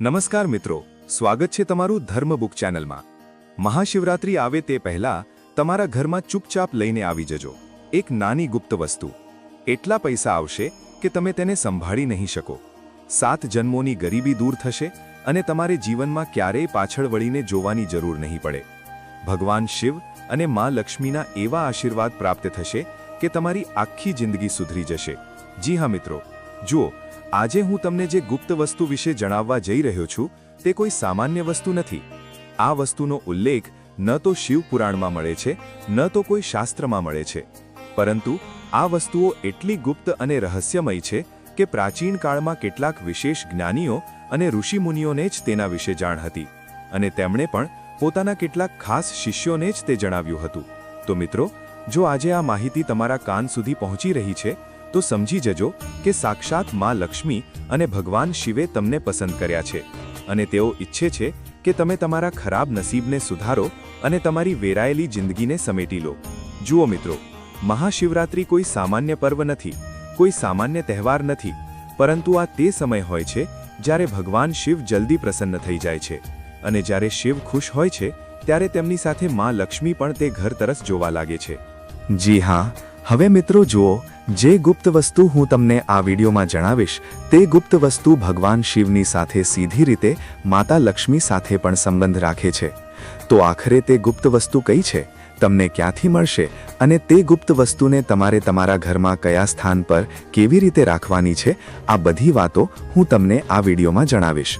નમસ્કાર મિત્રો, સ્વાગત છે તમારું ધર્મ બુક ચેનલમાં. મહાશિવરાત્રી આવે તે પહેલા તમારા ઘરમાં ચૂપચાપ લઈને આવી જજો. એક નાની ગુપ્ત વસ્તુ. એટલા પૈસા આવશે કે તમે તેને સંભાળી નહીં શકો. સાત જન્મોની ગરીબી દૂર થશે અને તમારે જીવનમાં ક્યારેય પાછળ વળીને જોવાની જરૂર નહીં પડે. ભગવાન શિવ અને મા લક્ષ્મીના એવા આશીર્વાદ પ્રાપ્ત થશે કે તમારી આખી જિંદગી સુધરી જશે. જી હા મિત્રો. જુઓ આજે હું તમને જે ગુપ્ત વસ્તુ વિશે જણાવવા જઈ રહ્યો છું, તે કોઈ સામાન્ય વસ્તુ નથી. આ વસ્તુનો ઉલ્લેખ ન તો શિવપુરાણમાં મળે છે, ન તો કોઈ શાસ્ત્રમાં મળે છે. પરંતુ આ વસ્તુઓ એટલી ગુપ્ત અને રહસ્યમય છે કે પ્રાચીન કાળમાં કેટલાક વિશેષ જ્ઞાનીઓ અને ઋષિમુનિઓને જ તેના વિશે જાણ હતી. અને તેમણે પણ પોતાના કેટલાક ખાસ શિષ્યોને જ તે જણાવ્યું હતું. તો મિત્રો, જો આજે આ માહિતી તમારા કાન સુધી પહોંચી રહી છે તો સમજી જજો કે સાક્ષાતમાં લક્ષ્મી અને ભગવાન શિવે તમને પસંદ કર્યા છે. અને તેઓ ઈચ્છે છે કે તમે તમારા ખરાબ નસીબને સુધારો અને તમારી વેરાયેલી જિંદગીને સમેટી લો. જુઓ મિત્રો, મહાશિવરાત્રિ કોઈ સામાન્ય પર્વ નથી, કોઈ સામાન્ય તહેવાર નથી, પરંતુ આ તે સમય હોય છે જ્યારે ભગવાન શિવ જલ્દી પ્રસન્ન થઈ જાય છે. અને જ્યારે શિવ ખુશ હોય છે, ત્યારે તેમની સાથે માં લક્ષ્મી પણ તે ઘર તરફ જોવા લાગે છે. જી હા હવે મિત્રો જુઓ, જે ગુપ્ત વસ્તુ હું તમને આ વિડીયોમાં જણાવીશ, તે ગુપ્ત વસ્તુ ભગવાન શિવની સાથે સીધી રીતે માતા લક્ષ્મી સાથે પણ સંબંધ રાખે છે. તો આખરે તે ગુપ્ત વસ્તુ કઈ છે? તમને ક્યાંથી મળશે? અને તે ગુપ્ત વસ્તુને તમારે તમારા ઘરમાં કયા સ્થાન પર કેવી રીતે રાખવાની છે? આ બધી વાતો હું તમને આ વિડીયોમાં જણાવીશ.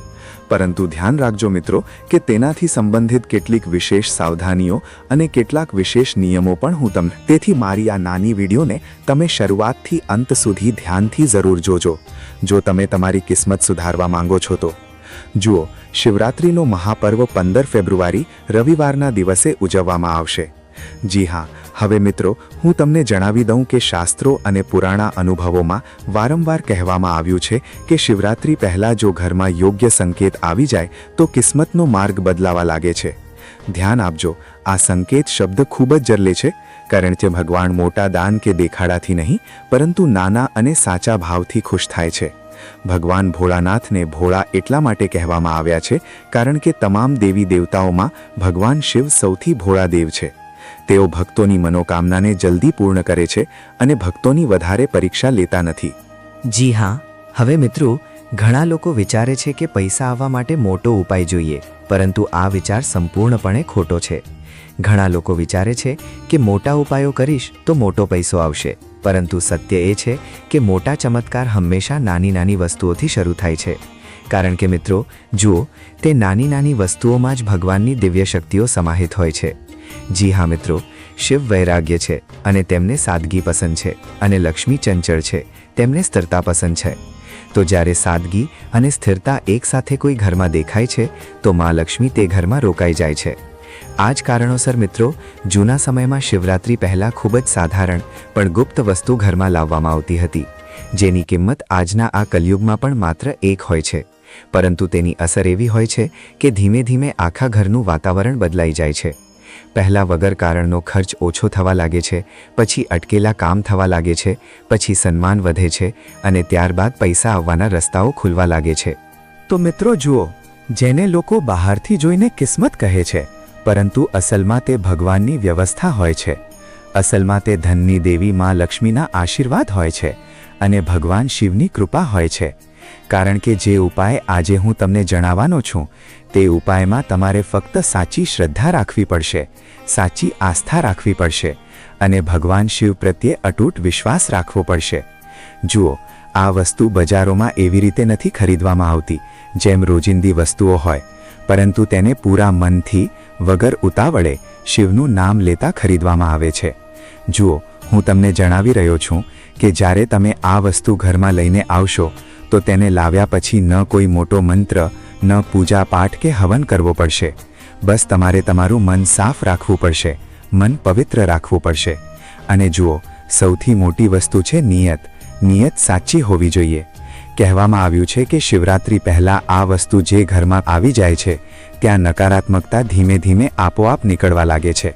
પરંતુ ધ્યાન રાખજો મિત્રો કે તેનાથી સંબંધિત કેટલીક વિશેષ સાવધાનીઓ અને કેટલાક વિશેષ નિયમો પણ હું તમને તેથી મારી આ નાની વિડીયોને તમે શરૂઆતથી અંત સુધી ધ્યાનથી જરૂર જોજો. જો તમે તમારી કિસ્મત સુધારવા માંગો છો તો. જુઓ, શિવરાત્રિનો મહાપર્વ પંદર ફેબ્રુઆરી રવિવારના દિવસે ઉજવવામાં આવશે. જી હા, હવે મિત્રો, હું તમને જણાવી દઉં કે શાસ્ત્રો અને પુરાણા અનુભવોમાં વારંવાર કહેવામાં આવ્યું છે કે શિવરાત્રી પહેલાં જો ઘરમાં યોગ્ય સંકેત આવી જાય, તો કિસ્મતનો માર્ગ બદલાવા લાગે છે. ધ્યાન આપજો, આ સંકેત શબ્દ ખૂબ જ જરલે છે, કારણ કે ભગવાન મોટા દાન કે દેખાડાથી નહીં, પરંતુ નાના અને સાચા ભાવથી ખુશ થાય છે. ભગવાન ભોળાનાથને ભોળા એટલા માટે કહેવામાં આવ્યા છે, કારણ કે તમામ દેવી દેવતાઓમાં ભગવાન શિવ સૌથી ભોળા દેવ છે. તેઓ ભક્તોની મનોકામનાને જલ્દી પૂર્ણ કરે છે અને ભક્તોની વધારે પરીક્ષા લેતા નથી. જી હા, હવે મિત્રો, ઘણા લોકો વિચારે છે કે પૈસા આવવા માટે મોટો ઉપાય જોઈએ, પરંતુ આ વિચાર સંપૂર્ણપણે ખોટો છે. ઘણા લોકો વિચારે છે કે મોટા ઉપાયો કરીશ તો મોટો પૈસો આવશે, પરંતુ સત્ય એ છે કે મોટા ચમત્કાર હંમેશા નાની નાની વસ્તુઓથી શરૂ થાય છે. કારણ કે મિત્રો, જુઓ, તે નાની નાની વસ્તુઓમાં જ ભગવાનની દિવ્ય શક્તિઓ સમાહિત હોય છે. જી હા, મિત્રો. શિવ વૈરાગ્ય છે અને તેમને સાદગી પસંદ છે અને લક્ષ્મી ચંચળ છે. તેમને સ્થિરતા પસંદ છે. તો જ્યારે સાદગી અને સ્થિરતા એકસાથે કોઈ ઘરમાં દેખાય છે, તો મા લક્ષ્મી તે ઘરમાં રોકાઈ જાય છે. આ જ કારણોસર, મિત્રો, જૂના સમયમાં શિવરાત્રી પહેલાં ખૂબ જ સાધારણ, પણ ગુપ્ત વસ્તુ ઘરમાં લાવવામાં આવતી હતી. જેની કિંમત આજના આ કલયુગમાં પણ માત્ર એક હોય છે. પરંતુ તેની અસર એવી હોય છે કે ધીમે ધીમે આખા ઘરનું વાતાવરણ બદલાઈ જાય છે. પહેલાં વગર કારણનો ખર્ચ ઓછો થવા લાગે છે, પછી અટકેલા કામ થવા લાગે છે, પછી સન્માન વધે છે અને ત્યારબાદ પૈસા આવવાના રસ્તાઓ ખુલવા લાગે છે. તો મિત્રો જુઓ, જેને લોકો બહારથી જોઈને કિસ્મત કહે છે, પરંતુ અસલમાં તે ભગવાનની વ્યવસ્થા હોય છે. અસલમાં તે ધનની દેવી માં લક્ષ્મીના આશીર્વાદ હોય છે અને ભગવાન શિવની કૃપા હોય છે. કારણ કે જે ઉપાય આજે હું તમને જણાવવાનો છું, તે ઉપાયમાં તમારે ફક્ત સાચી શ્રદ્ધા રાખવી પડશે, સાચી આસ્થા રાખવી પડશે અને ભગવાન શિવ પ્રત્યે અતૂટ વિશ્વાસ રાખવો પડશે. જુઓ, આ વસ્તુ બજારોમાં એવી રીતે નથી ખરીદવામાં આવતી જેમ રોજિંદી વસ્તુઓ હોય, પરંતુ તેને પૂરા મનથી વગર ઉતાવળે શિવનું નામ લેતા ખરીદવામાં આવે છે. જુઓ, હું તમને જણાવી રહ્યો છું કે જ્યારે તમે આ વસ્તુ ઘરમાં લઈને આવશો તો તેને લાવ્યા પછી ન કોઈ મોટો મંત્ર, ન પૂજા પાઠ કે હવન કરવો પડશે. બસ તમારે તમારું મન સાફ રાખવું પડશે, મન પવિત્ર રાખવું પડશે. અને જુઓ, સૌથી મોટી વસ્તુ છે નિયત. નિયત સાચી હોવી જોઈએ. કહેવામાં આવ્યું છે કે શિવરાત્રી પહેલાં આ વસ્તુ જે ઘરમાં આવી જાય છે, ત્યાં નકારાત્મકતા ધીમે ધીમે આપોઆપ નીકળવા લાગે છે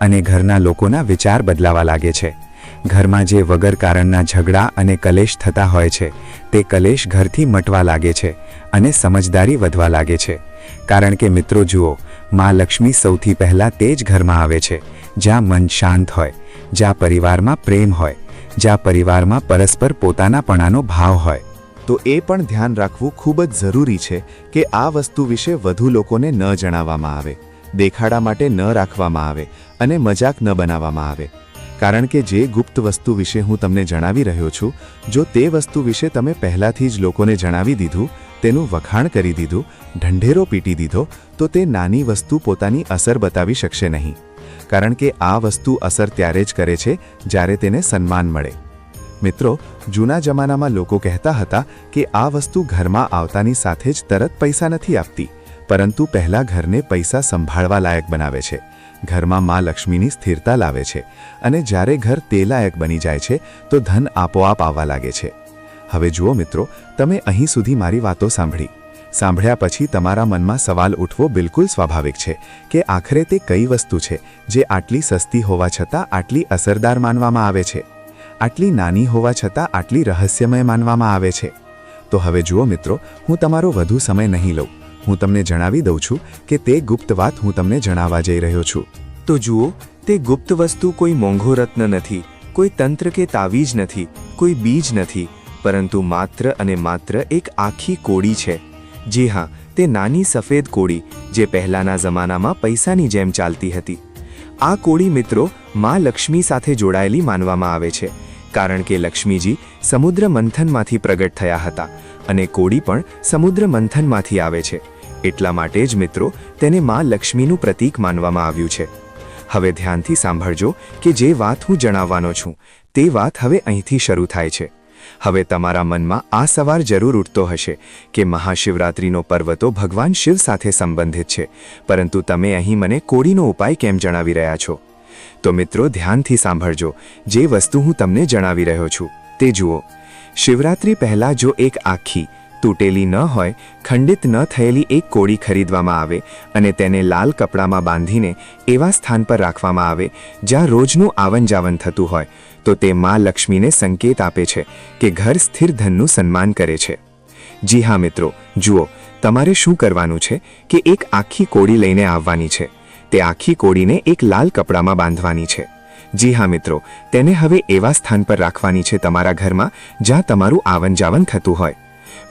અને ઘરના લોકોના વિચાર બદલાવા લાગે છે. ઘરમાં જે વગર કારણના ઝઘડા અને કલેશ થતા હોય છે, તે કલેશ ઘરથી મટવા લાગે છે અને સમજદારી વધવા લાગે છે. કારણ કે મિત્રો જુઓ, માં લક્ષ્મી સૌથી પહેલાં તે જ ઘરમાં આવે છે, જ્યાં મન શાંત હોય, જ્યાં પરિવારમાં પ્રેમ હોય, જ્યાં પરિવારમાં પરસ્પર પોતાનાપણાનો ભાવ હોય. તો એ પણ ધ્યાન રાખવું ખૂબ જ જરૂરી છે કે આ વસ્તુ વિશે વધુ લોકોને ન જણાવવામાં આવે, દેખાડા માટે ન રાખવામાં આવે અને મજાક ન બનાવવામાં આવે. કારણ કે જે ગુપ્ત વસ્તુ વિશે હું તમને જણાવી રહ્યો છું, જો તે વસ્તુ વિશે તમે પહેલાથી જ લોકોને જણાવી દીધું, તેનું વખાણ કરી દીધું, ઢંઢેરો પીટી દીધો, તો તે નાની વસ્તુ પોતાની અસર બતાવી શકશે નહીં. કારણ કે આ વસ્તુ અસર ત્યારે જ કરે છે, જ્યારે તેને સન્માન મળે. મિત્રો, જૂના જમાનામાં લોકો કહેતા હતા કે આ વસ્તુ ઘરમાં આવતાની સાથે જ તરત પૈસા નથી આપતી, પરંતુ પહેલા ઘરને પૈસા સંભાળવા લાયક બનાવે છે. ઘરમાં મા લક્ષ્મીની સ્થિરતા લાવે છે અને જ્યારે ઘર તેલાયક બની જાય છે, તો ધન આપોઆપ આવવા લાગે છે. હવે જુઓ મિત્રો, તમે અહીં સુધી મારી વાતો સાંભળી. સાંભળ્યા પછી તમારા મનમાં સવાલ ઉઠવો બિલકુલ સ્વાભાવિક છે કે આખરે તે કઈ વસ્તુ છે જે આટલી સસ્તી હોવા છતાં આટલી અસરદાર માનવામાં આવે છે? આટલી નાની હોવા છતાં આટલી રહસ્યમય માનવામાં આવે છે? તો હવે જુઓ મિત્રો, હું તમારો વધુ સમય નહીં લઉં. હું તમને જણાવી દઉં છું કે તે ગુપ્ત વાત હું તમને જણાવવા જઈ રહ્યો છું. તો જુઓ, તે ગુપ્ત વસ્તુ કોઈ મોંઘો રત્ન નથી, કોઈ તંત્ર કે તાવીજ નથી, કોઈ બીજ નથી, પરંતુ માત્ર અને માત્ર એક આખી કોડી છે. જી હા, તે નાની સફેદ કોડી જે પહેલાના જમાનામાં પૈસાની જેમ ચાલતી હતી. આ કોડી મિત્રો મા લક્ષ્મી સાથે જોડાયેલી માનવામાં આવે છે, કારણ કે લક્ષ્મીજી સમુદ્ર મંથનમાંથી પ્રગટ થયા હતા અને કોડી પણ સમુદ્ર મંથનમાંથી આવે છે. એટલા માટે જ મિત્રો, તેને માં લક્ષ્મીનું પ્રતીક માનવામાં આવ્યું છે. હવે ધ્યાનથી સાંભળજો કે જે વાત હું જણાવવાનો છું, તે વાત હવે અહીંથી શરૂ થાય છે. હવે તમારા મનમાં આ સવાલ જરૂર ઉઠતો હશે કે મહાશિવરાત્રિનો પર્વ તો ભગવાન શિવ સાથે સંબંધિત છે, પરંતુ તમે અહીં મને કોડીનો ઉપાય કેમ જણાવી રહ્યા છો? તો મિત્રો, ધ્યાનથી સાંભળજો, જે વસ્તુ હું તમને જણાવી રહ્યો છું, તે જુઓ. શિવરાત્રિ પહેલાં જો એક આખી તૂટેલી ન હોય, ખંડિત ન થયેલી એક કોડી ખરીદવામાં આવે અને તેને લાલ કપડામાં બાંધીને એવા સ્થાન પર રાખવામાં આવે જ્યાં રોજનું આવન જાવન થતું હોય. તો તે માં લક્ષ્મીને સંકેત આપે છે કે ઘર સ્થિર ધનનું સન્માન કરે છે. જી હા મિત્રો, જુઓ, તમારે શું કરવાનું છે કે એક આખી કોડી લઈને આવવાની છે. તે આખી કોળીને એક લાલ કપડામાં બાંધવાની છે. જી હા મિત્રો, તેને હવે એવા સ્થાન પર રાખવાની છે તમારા ઘરમાં જ્યાં તમારું આવન જાવન થતું હોય.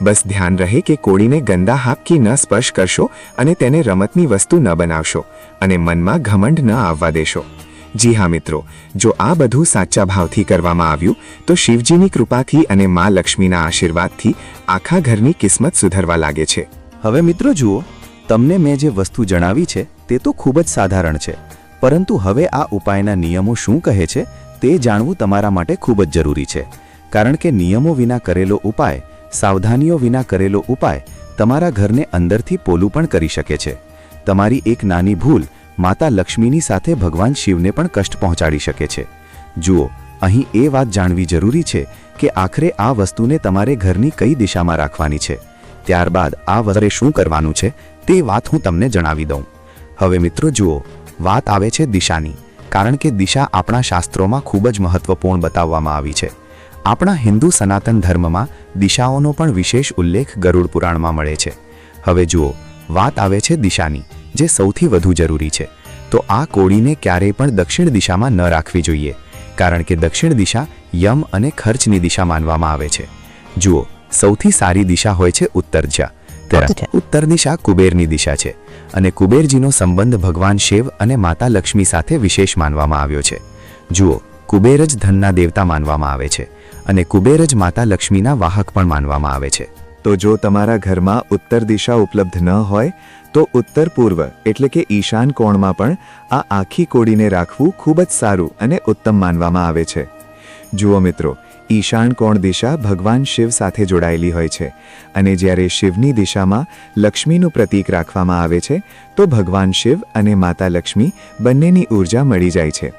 બસ ધ્યાન રહે કે કોળીને ગંદા હાપકી ન સ્પર્શ કરશો અને તેને રમતની વસ્તુ ન બનાવશો અને મનમાં ઘમંડ ન આવવા દેશો. જી હા મિત્રો, જો આ બધું સાચા ભાવથી કરવામાં આવ્યું, તો શિવજીની કૃપાથી અને મા લક્ષ્મીના આશીર્વાદથી આખા ઘરની કિસ્મત સુધરવા લાગે છે. હવે મિત્રો જુઓ, તમને મેં જે વસ્તુ જણાવી છે, તે તો ખૂબ જ સાધારણ છે. પરંતુ હવે આ ઉપાયના નિયમો શું કહે છે, તે જાણવું તમારા માટે ખૂબ જ જરૂરી છે. કારણ કે નિયમો વિના કરેલો ઉપાય સાવધાનીઓ વિના કરેલો ઉપાય તમારા ઘરને અંદરથી પોલું પણ કરી શકે છે. તમારી એક નાની ભૂલ માતા લક્ષ્મીની સાથે ભગવાન શિવને પણ કષ્ટ પહોંચાડી શકે છે. જુઓ, અહીં એ વાત જાણવી જરૂરી છે કે આખરે આ વસ્તુને તમારે ઘરની કઈ દિશામાં રાખવાની છે. ત્યારબાદ આ વરે શું કરવાનું છે તે વાત હું તમને જણાવી દઉં. હવે મિત્રો જુઓ, વાત આવે છે દિશાની, કારણ કે દિશા આપણા શાસ્ત્રોમાં ખૂબ જ મહત્વપૂર્ણ બતાવવામાં આવી છે. આપણા હિન્દુ સનાતન ધર્મમાં દિશાઓનો પણ વિશેષ ઉલ્લેખ ગરુડ પુરાણમાં મળે છે. હવે જુઓ વાત આવે છે દિશાની જે સૌથી વધુ જરૂરી છે. તો આ કોળીને ક્યારેય પણ દક્ષિણ દિશામાં ન રાખવી જોઈએ કારણ કે દક્ષિણ દિશા યમ અને ખર્ચની દિશા માનવામાં આવે છે. જુઓ સૌથી સારી દિશા હોય છે ઉત્તર ત્યારે ઉત્તર દિશા કુબેરની દિશા છે અને કુબેરજીનો સંબંધ ભગવાન શિવ અને માતા લક્ષ્મી સાથે વિશેષ માનવામાં આવ્યો છે. જુઓ કુબેર જ ધનના દેવતા માનવામાં આવે છે. અને કુબેર જ માતા લક્ષ્મીના વાહક પણ માનવામાં આવે છે. તો જો તમારા ઘરમાં ઉત્તર દિશા ઉપલબ્ધ ન હોય, તો ઉત્તર પૂર્વ, એટલે કે ઈશાન કોણમાં પણ આ આખી કોડીને રાખવું ખૂબ જ સારું અને ઉત્તમ માનવામાં આવે છે. જુઓ મિત્રો, ઈશાન કોણ દિશા ભગવાન શિવ સાથે જોડાયેલી હોય છે અને જ્યારે શિવની દિશામાં લક્ષ્મીનું પ્રતીક રાખવામાં આવે છે, તો ભગવાન શિવ અને માતા લક્ષ્મી બંનેની ઊર્જા મળી જાય છે.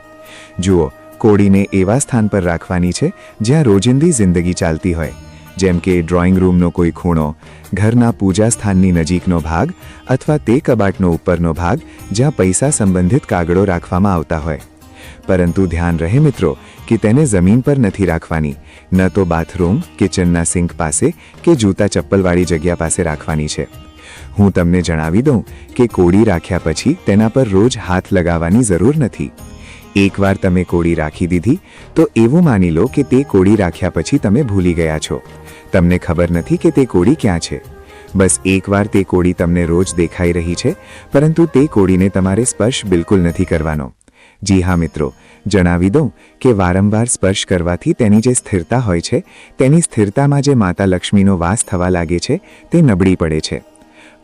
જુઓ કોડીને એવા સ્થાન પર રાખવાની છે જ્યાં રોજિંદી જિંદગી ચાલતી હોય. જેમ કે ડ્રોઈંગ રૂમનો કોઈ ખૂણો, ઘરના પૂજા સ્થાનની નજીકનો ભાગ અથવા તે કબાટનો ઉપરનો ભાગ જ્યાં પૈસા સંબંધિત કાગળો રાખવામાં આવતા હોય. પરંતુ ધ્યાન રહે મિત્રો કે તેને જમીન પર નથી રાખવાની. ન તો બાથરૂમ કિચનના સિંક પાસે કે જૂતા ચપ્પલવાળી જગ્યા પાસે રાખવાની છે. હું તમને જણાવી દઉં કે કોડી રાખ્યા પછી તેના પર રોજ હાથ લગાવવાની જરૂર નથી. એકવાર તમે કોળી રાખી દીધી, તો એવું માની લો કે તે કોળી રાખ્યા પછી તમે ભૂલી ગયા છો. તમને ખબર નથી કે તે કોળી ક્યાં છે. બસ એકવાર તે કોળી તમને રોજ દેખાઈ રહી છે, પરંતુ તે કોળીને તમારે સ્પર્શ બિલકુલ નથી કરવાનો. જી હા, મિત્રો, જણાવી દઉં કે વારંવાર સ્પર્શ કરવાથી તેની જે સ્થિરતા હોય છે, તેની સ્થિરતામાં જે માતા લક્ષ્મીનો વાસ થવા લાગે છે, તે નબળી પડે છે.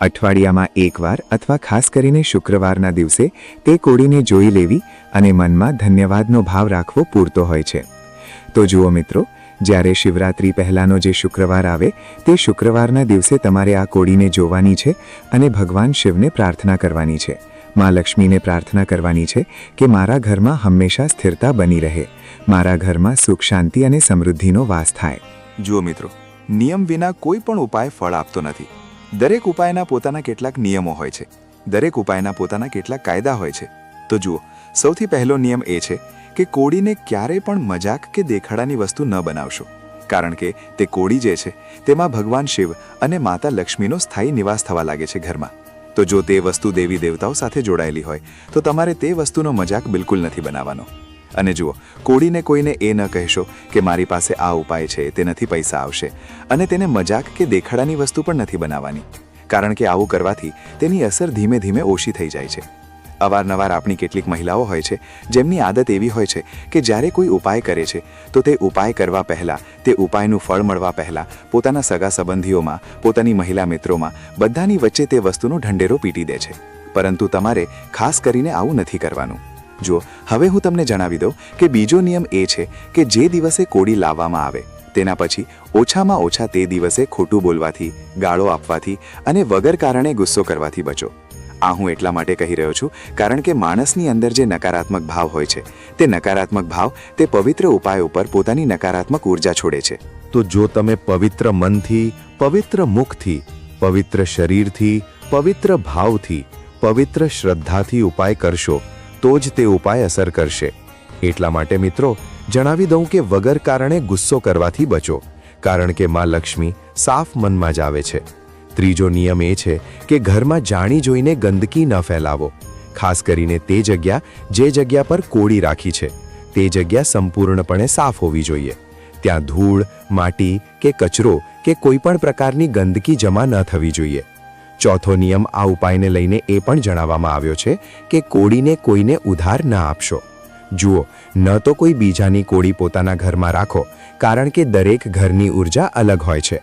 અઠવાડિયામાં એકવાર અથવા ખાસ કરીને શુક્રવારના દિવસે તે કોળીને જોઈ લેવી અને મનમાં ધન્યવાદનો ભાવ રાખવો પૂરતો હોય છે. તો જુઓ મિત્રો, જ્યારે શિવરાત્રી પહેલાંનો જે શુક્રવાર આવે, તે શુક્રવારના દિવસે તમારે આ કોળીને જોવાની છે અને ભગવાન શિવને પ્રાર્થના કરવાની છે. માં લક્ષ્મીને પ્રાર્થના કરવાની છે કે મારા ઘરમાં હંમેશા સ્થિરતા બની રહે, મારા ઘરમાં સુખ, શાંતિ અને સમૃદ્ધિનો વાસ થાય. જુઓ મિત્રો, નિયમ વિના કોઈ પણ ઉપાય ફળ આપતો નથી. દરેક ઉપાયના પોતાના કેટલાક નિયમો હોય છે. દરેક ઉપાયના પોતાના કેટલાક કાયદા હોય છે. તો જુઓ, સૌથી પહેલો નિયમ એ છે કે કોળીને ક્યારેય પણ મજાક કે દેખાડાની વસ્તુ ન બનાવશો. કારણ કે તે કોળી જે છે, તેમાં ભગવાન શિવ અને માતા લક્ષ્મીનો સ્થાયી નિવાસ થવા લાગે છે ઘરમાં. તો જો તે વસ્તુ દેવી દેવતાઓ સાથે જોડાયેલી હોય, તો તમારે તે વસ્તુનો મજાક બિલકુલ નથી બનાવવાનો. અને જુઓ, કોળીને કોઈને એ ન કહેશો કે મારી પાસે આ ઉપાય છે તેનાથી પૈસા આવશે. અને તેને મજાક કે દેખાડાની વસ્તુ પણ નથી બનાવવાની. કારણ કે આવું કરવાથી તેની અસર ધીમે ધીમે ઓછી થઈ જાય છે. અવારનવાર આપણી કેટલીક મહિલાઓ હોય છે, જેમની આદત એવી હોય છે કે જ્યારે કોઈ ઉપાય કરે છે, તો તે ઉપાય કરવા પહેલાં, તે ઉપાયનું ફળ મળવા પહેલાં, પોતાના સગા સંબંધીઓમાં, પોતાની મહિલા મિત્રોમાં, બધાની વચ્ચે તે વસ્તુનો ઢંઢેરો પીટી દે છે. પરંતુ તમારે ખાસ કરીને આવું નથી કરવાનું. જો હવે હું તમને જણાવી દઉં કે બીજો નિયમ એ છે કે જે દિવસે કોડી લાવવામાં આવે, તેના પછી ઓછામાં ઓછા તે દિવસે ખોટું બોલવાથી, ગાળો આપવાથી અને વગર કારણે ગુસ્સો કરવાથી બચો. આ હું એટલા માટે કહી રહ્યો છું કારણ કે માણસની અંદર જે નકારાત્મક ભાવ હોય છે, તે નકારાત્મક ભાવ, તે પવિત્ર ઉપાય ઉપર પોતાની નકારાત્મક ઊર્જા છોડે છે. તો જો તમે પવિત્ર મનથી, પવિત્ર મુખથી, પવિત્ર શરીરથી, પવિત્ર ભાવથી, પવિત્ર શ્રદ્ધાથી ઉપાય કરશો તો જ તે ઉપાય અસર કરશે. એટલા માટે મિત્રો, જણાવી દઉં કે વગર કારણે ગુસ્સો કરવાથી બચો, કારણ કે માં લક્ષ્મી સાફ મનમાં જ આવે છે. ત્રીજો નિયમ એ છે કે ઘરમાં જાણી જોઈને ગંદકી ન ફેલાવો. ખાસ કરીને તે જગ્યા જે જગ્યા પર કોળી રાખી છે. તે જગ્યા સંપૂર્ણપણે સાફ હોવી જોઈએ. ત્યાં ધૂળ, માટી કે કચરો કે કોઈ પણ પ્રકારની ગંદકી જમા ન થવી જોઈએ. ચોથો નિયમ આ ઉપાયને લઈને એ પણ જણાવવામાં આવ્યો છે કે કોળીને કોઈને ઉધાર ના આપશો. જુઓ, ન તો કોઈ બીજાની કોળી પોતાના ઘરમાં રાખો, કારણ કે દરેક ઘરની ઊર્જા અલગ હોય છે.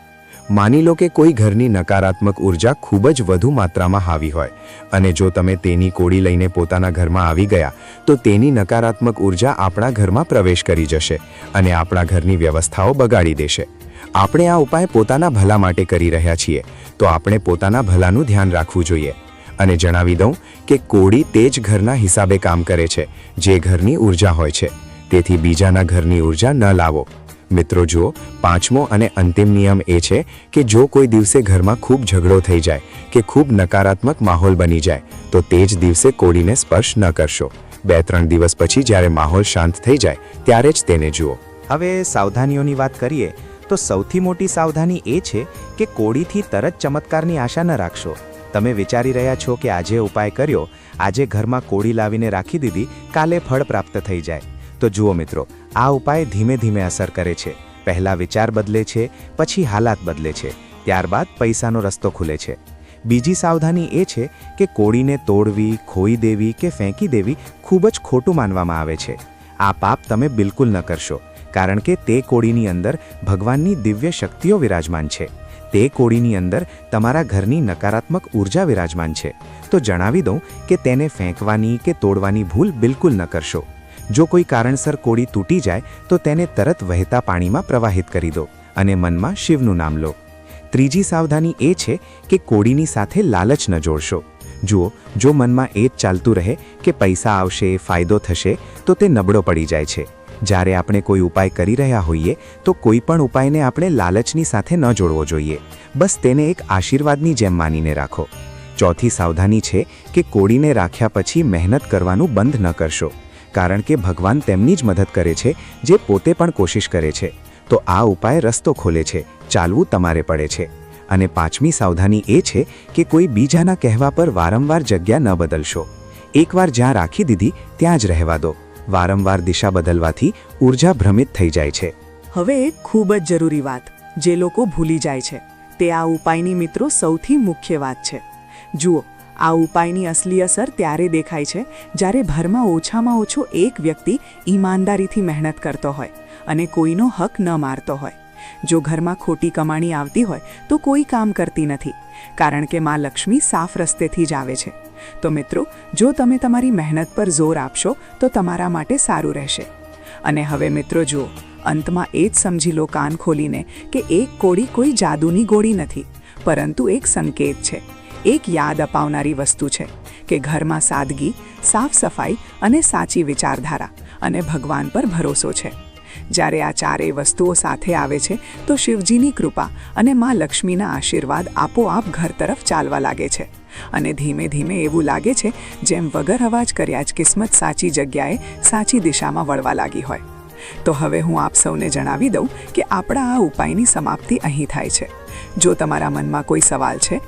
માની લો કે કોઈ ઘરની નકારાત્મક ઊર્જા ખૂબ જ વધુ માત્રામાં હાવી હોય, અને જો તમે તેની કોળી લઈને પોતાના ઘરમાં આવી ગયા, તો તેની નકારાત્મક ઊર્જા આપણા ઘરમાં પ્રવેશ કરી જશે અને આપણા ઘરની વ્યવસ્થાઓ બગાડી દેશે. આપણે આ ઉપાય પોતાના ભલા માટે કરી રહ્યા છીએ, તો આપણે પોતાના ભલાનું ધ્યાન રાખવું જોઈએ. અને જણાવી દઉં કે કોળી તે જ ઘરના હિસાબે કામ કરે છે, જે ઘરની ઊર્જા હોય છે. તેથી બીજાના ઘરની ઊર્જા ન લાવો. મિત્રો જુઓ, પાંચમો અને અંતિમ નિયમ એ છે કે જો કોઈ દિવસે ઘરમાં ખૂબ ઝઘડો થઈ જાય, કે ખૂબ નકારાત્મક માહોલ બની જાય, તો તે જ દિવસે કોળીને સ્પર્શ ન કરશો. બે ત્રણ દિવસ પછી જ્યારે માહોલ શાંત થઈ જાય, ત્યારે જ તેને જુઓ. હવે સાવધાનીઓની વાત કરીએ તો સૌથી મોટી સાવધાની એ છે કે કોળીથી તરત ચમત્કારની આશા ન રાખશો. તમે વિચારી રહ્યા છો કે આજે ઉપાય કર્યો, આજે ઘરમાં કોળી લાવીને રાખી દીધી, કાલે ફળ પ્રાપ્ત થઈ જાય. તો જુઓ મિત્રો, આ ઉપાય ધીમે ધીમે અસર કરે છે. પહેલા વિચાર બદલે છે, પછી હાલાત બદલે છે. ત્યારબાદ પૈસાનો રસ્તો ખુલે છે. બીજી સાવધાની એ છે કે કોળીને તોડવી, ખોઈ દેવી કે ફેંકી દેવી ખૂબ જ ખોટું માનવામાં આવે છે. આ પાપ તમે બિલકુલ ન કરશો. કારણ કે તે કોળીની અંદર ભગવાનની દિવ્ય શક્તિઓ વિરાજમાન છે. તે કોળીની અંદર તમારા ઘરની નકારાત્મક ઊર્જા વિરાજમાન છે. તો જણાવી દઉં કે તેને ફેંકવાની કે તોડવાની ભૂલ બિલકુલ ન કરશો. જો કોઈ કારણસર કોળી તૂટી જાય, તો તેને તરત વહેતા પાણીમાં પ્રવાહિત કરી દો અને મનમાં શિવનું નામ લો. ત્રીજી સાવધાની એ છે કે કોળીની સાથે લાલચ ન જોડશો. જુઓ, જો મનમાં એ જ ચાલતું રહે કે પૈસા આવશે, ફાયદો થશે, તો તે નબળો પડી જાય છે. જ્યારે આપણે કોઈ ઉપાય કરી રહ્યા હોઈએ, તો કોઈ પણ ઉપાયને આપણે લાલચની સાથે ન જોડવો જોઈએ. બસ તેને એક આશીર્વાદની જેમ માનીને રાખો. ચોથી સાવધાની છે કે કોળીને રાખ્યા પછી મહેનત કરવાનું બંધ ન કરશો, કારણ કે ભગવાન તેમની જ મદદ કરે છે, જે પોતે પણ કોશિશ કરે છે. તો આ ઉપાય રસ્તો ખોલે છે, ચાલવું તમારે પડે છે. અને પાંચમી સાવધાની એ છે કે કોઈ બીજાના કહેવા પર વારંવાર જગ્યા ન બદલશો. એકવાર જ્યાં રાખી દીધી, ત્યાં જ રહેવા દો. વારંવાર દિશા બદલવાથી ઊર્જા ભ્રમિત થઈ જાય છે. હવે એક ખૂબ જ જરૂરી વાત, જે લોકો ભૂલી જાય છે. તે આ ઉપાયની મિત્રો સૌથી મુખ્ય વાત છે. જુઓ, આ ઉપાયની અસલી અસર ત્યારે દેખાય છે, જ્યારે ભરમાં ઓછામાં ઓછો એક વ્યક્તિ ઈમાનદારીથી મહેનત કરતો હોય અને કોઈનો હક ન મારતો હોય. જો ઘરમાં ખોટી કમાણી આવતી હોય, તો કોઈ કામ કરતી નથી, કારણ કે મા લક્ષ્મી સાફ રસ્તેથી જ આવે છે. તો મિત્રો, જો તમે તમારી મહેનત પર જોર આપશો, તો તમારા માટે સારું રહેશે. અને હવે મિત્રો જુઓ, અંતમાં એ જ સમજી લો કાન ખોલીને કે એક કોડી કોઈ જાદુની ગોળી નથી, પરંતુ એક સંકેત છે. એક યાદ અપાવનારી વસ્તુ છે કે ઘરમાં સાદગી સાફ સફાઈ અને સાચી વિચારધારા અને ભગવાન પર ભરોસો છે. જ્યારે આ ચારેય વસ્તુઓ સાથે આવે છે, તો શિવજીની કૃપા અને મા લક્ષ્મીના આશીર્વાદ આપોઆપ ઘર તરફ ચાલવા લાગે છે. અને ધીમે ધીમે એવું લાગે છે જેમ વગર અવાજ કર્યા જ કિસ્મત સાચી જગ્યાએ સાચી દિશામાં વળવા લાગી હોય. તો હવે હું આપ સૌને જણાવી દઉં કે આપણા આ ઉપાયની સમાપ્તિ અહીં થાય છે. જો તમારા મનમાં કોઈ સવાલ છે